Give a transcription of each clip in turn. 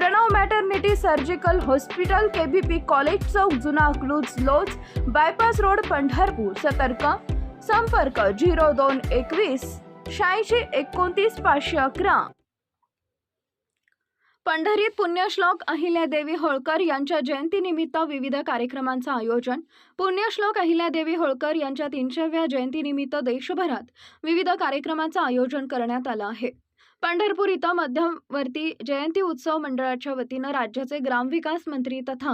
Pranav maternity surgical hospital KBP college चौक जुना अकलूज लोज bypass road Pandharpur. सतर्क. संपर्क झिरो दोन एकवीस शहाऐंशी एकोणतीस पाचशे अकरा. पंढरीत पुण्यश्लोक अहिल्यादेवी होळकर यांच्या जयंतीनिमित्त विविध कार्यक्रमांचं आयोजन. पुण्यश्लोक अहिल्यादेवी होळकर यांच्या तीनशेव्या जयंतीनिमित्त देशभरात विविध कार्यक्रमांचं आयोजन करण्यात आलं आहे. पंढरपूर इथं मध्यवर्ती जयंती उत्सव मंडळाच्या वतीनं राज्याचे ग्रामविकास मंत्री तथा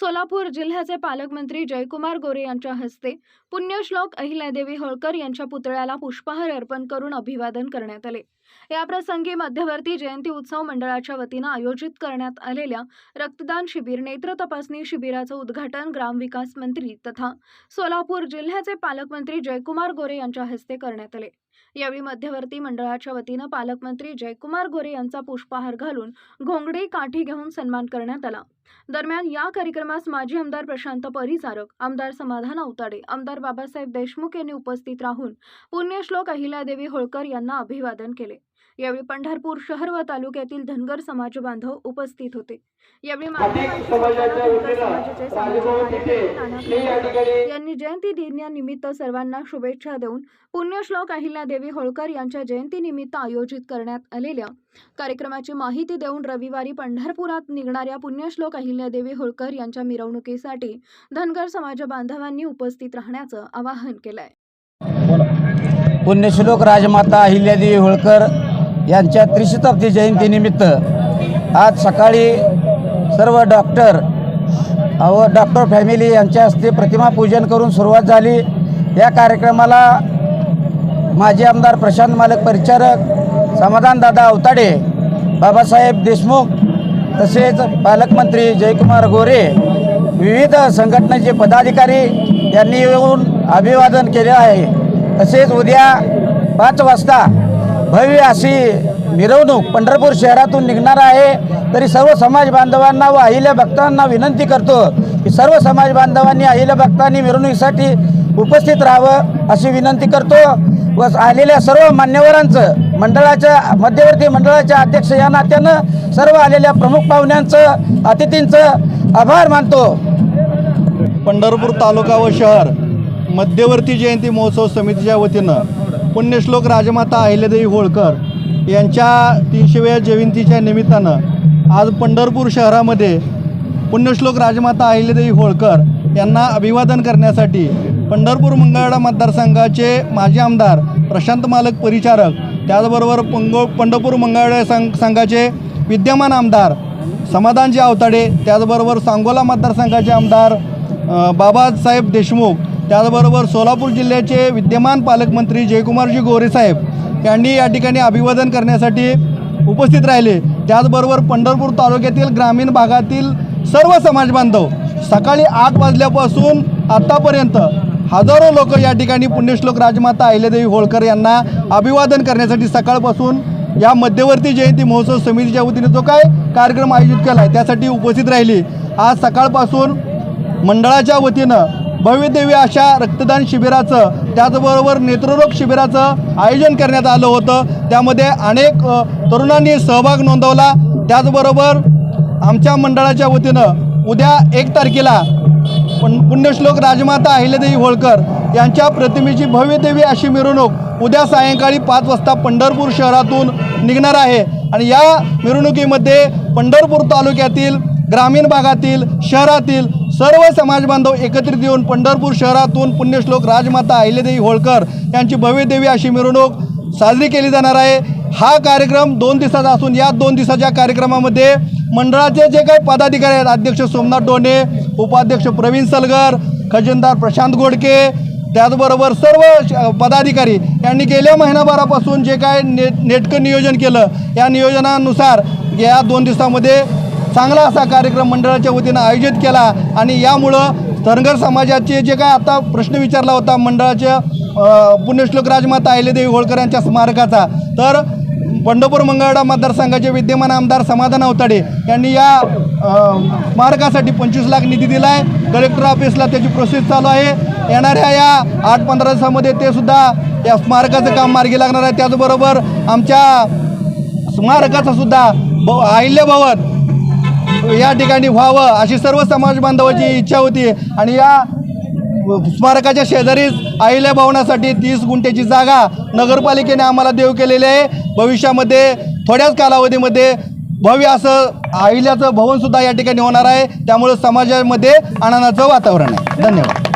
सोलापूर जिल्ह्याचे पालकमंत्री जयकुमार गोरे यांच्या हस्ते पुण्यश्लोक अहिल्यादेवी होळकर यांच्या पुतळ्याला पुष्पहार अर्पण करून अभिवादन करण्यात आले. याप्रसंगी मध्यवर्ती जयंती उत्सव मंडळाच्या वतीनं आयोजित करण्यात आलेल्या रक्तदान शिबिर नेत्र तपासणी शिबिराचं उद्घाटन ग्रामविकास मंत्री तथा सोलापूर जिल्ह्याचे पालकमंत्री जयकुमार गोरे यांच्या हस्ते करण्यात आले. यावेळी मध्यवर्ती मंडळाच्या वतीनं पालकमंत्री जयकुमार गोरे यांचा पुष्पहार घालून घोंगडे काठी घेऊन सन्मान करण्यात आला. दरम्यान या कार्यक्रमास माजी आमदार प्रशांत परिचारक आमदार समाधान अवताडे आमदार बाबासाहेब देशमुख यांनी उपस्थित राहून पुण्यश्लोक अहिल्यादेवी होळकर यांना अभिवादन केले. यावेळी पंढरपूर शहर व तालुक्यातील धनगर समाज बांधव उपस्थित होते. यावेळी यांनी जयंती दिनानिमित्त सर्वांना शुभेच्छा देऊन पुण्यश्लोक अहिल्यादेवी होळकर यांच्या जयंतीनिमित्त आयोजित करण्यात आलेल्या कार्यक्रमाची माहिती देऊन रविवारी पंढरपुरात निघणाऱ्या पुण्यश्लोक अहिल्यादेवी होळकर यांच्या मिरवणुकीसाठी धनगर समाज बांधवांनी उपस्थित राहण्याचं आवाहन केलंय. पुण्यश्लोक राजमाता अहिल्यादेवी होळकर यांच्या त्रिशताब्दी जयंतीनिमित्त आज सकाळी सर्व डॉक्टर व डॉक्टर फॅमिली यांच्या हस्ते प्रतिमा पूजन करून सुरुवात झाली. या कार्यक्रमाला माजी आमदार प्रशांत मालक परिचारक समाधानदादा अवताडे बाबासाहेब देशमुख तसेच पालकमंत्री जयकुमार गोरे विविध संघटनेचे पदाधिकारी यांनी येऊन अभिवादन केले आहे. तसेच उद्या पाच वाजता भव्य अशी मिरवणूक पंढरपूर शहरातून निघणार आहे. तरी सर्व समाज बांधवांना व अहिल्या भक्तांना विनंती करतो की सर्व समाज बांधवांनी अहिल्या भक्तांनी मिरवणुकीसाठी उपस्थित राहावं अशी विनंती करतो. व आलेल्या सर्व मान्यवरांचं मंडळाच्या मध्यवर्ती मंडळाच्या अध्यक्ष या नात्यानं सर्व आलेल्या प्रमुख पाहुण्यांचं अतिथींचं आभार मानतो. पंढरपूर तालुका व शहर मध्यवर्ती जयंती महोत्सव समितीच्या वतीनं पुण्यश्लोक राजमाता अहिल्यादेवी होळकर यांच्या तीनशेव्या जयंतीच्या निमित्तानं आज पंढरपूर शहरामध्ये पुण्यश्लोक राजमाता अहिल्यादेवी होळकर यांना अभिवादन करण्यासाठी पंढरपूर मंगळवेढा मतदारसंघाचे माजी आमदार प्रशांत मालक परिचारक त्याचबरोबर पंगो पंढरपूर मंगळवेढा संघ संघाचे विद्यमान आमदार समाधानजी आवताडे त्याचबरोबर सांगोला मतदारसंघाचे आमदार बाबासाहेब देशमुख त्याचबरोबर सोलापूर जिल्ह्याचे विद्यमान पालकमंत्री जयकुमारजी गोरेसाहेब यांनी या ठिकाणी अभिवादन करण्यासाठी उपस्थित राहिले. त्याचबरोबर पंढरपूर तालुक्यातील ग्रामीण भागातील सर्व समाज बांधव सकाळी आठ वाजल्यापासून आत्तापर्यंत हजारो लोक या ठिकाणी पुण्यश्लोक राजमाता अहिल्यादेवी होळकर यांना अभिवादन करण्यासाठी सकाळपासून या मध्यवर्ती जयंती महोत्सव समितीच्या वतीने जो काय कार्यक्रम आयोजित केला आहे त्यासाठी उपस्थित राहिली. आज सकाळपासून मंडळाच्या वतीनं भव्यदेवी अशा रक्तदान शिबिराचं त्याचबरोबर नेत्ररोग शिबिराचं आयोजन करण्यात आलं होतं. त्यामध्ये अनेक तरुणांनी सहभाग नोंदवला. त्याचबरोबर आमच्या मंडळाच्या वतीनं उद्या एक तारखेला पण पुण्यश्लोक राजमाता अहिल्यादेवी होळकर यांच्या प्रतिमेची भव्यदेवी अशी मिरवणूक उद्या सायंकाळी पाच वाजता पंढरपूर शहरातून निघणार आहे. आणि या मिरवणुकीमध्ये पंढरपूर तालुक्यातील ग्रामीण भागातील शहरातील सर्व समाज बांधव एकत्रित येऊन पंढरपूर शहरातून पुण्यश्लोक राजमाता अहिल्यादेवी होळकर यांची भव्यदेवी अशी मिरवणूक साजरी केली जाणार आहे. हा कार्यक्रम दोन दिवसाचा असून या दोन दिवसाच्या कार्यक्रमामध्ये मंडळाचे जे काही पदाधिकारी आहेत अध्यक्ष सोमनाथ डोणे उपाध्यक्ष प्रवीण सलगर खजिनदार प्रशांत गोडके त्याचबरोबर सर्व श- पदाधिकारी यांनी गेल्या महिनाभरापासून जे काय नेट नेटकं नियोजन केलं या नियोजनानुसार या दोन दिवसामध्ये चांगला असा कार्यक्रम मंडळाच्या वतीनं आयोजित केला आणि यामुळं धनगर समाजाचे जे काय आता प्रश्न विचारला होता मंडळाच्या पुण्यश्लोक राजमाता अहिल्यादेवी होळकर यांच्या स्मारकाचा तर पंढरपूर मंगळवाडा मतदारसंघाचे विद्यमान आमदार समाधान अवताडे यांनी या स्मारकासाठी पंचवीस लाख निधी दिला आहे कलेक्टर ऑफिसला त्याची प्रोसेस चालू आहे. येणाऱ्या या आठ पंधरा दिवसामध्ये ते सुद्धा या स्मारकाचं काम मार्गी लागणार आहे. त्याचबरोबर आमच्या स्मारकाचा सुद्धा ब अहिल्या या ठिकाणी व्हावं अशी सर्व समाज बांधवाची इच्छा होती. आणि या स्मारकाच्या शेजारीच अहिल्या भवनासाठी तीस गुंठ्याची जागा नगरपालिकेने आम्हाला देव केलेली आहे. भविष्यामध्ये थोड्याच कालावधीमध्ये भव्य असं अहिल्याचं भवनसुद्धा या ठिकाणी होणार आहे. त्यामुळं समाजामध्ये आनंदाचं वातावरण आहे. धन्यवाद.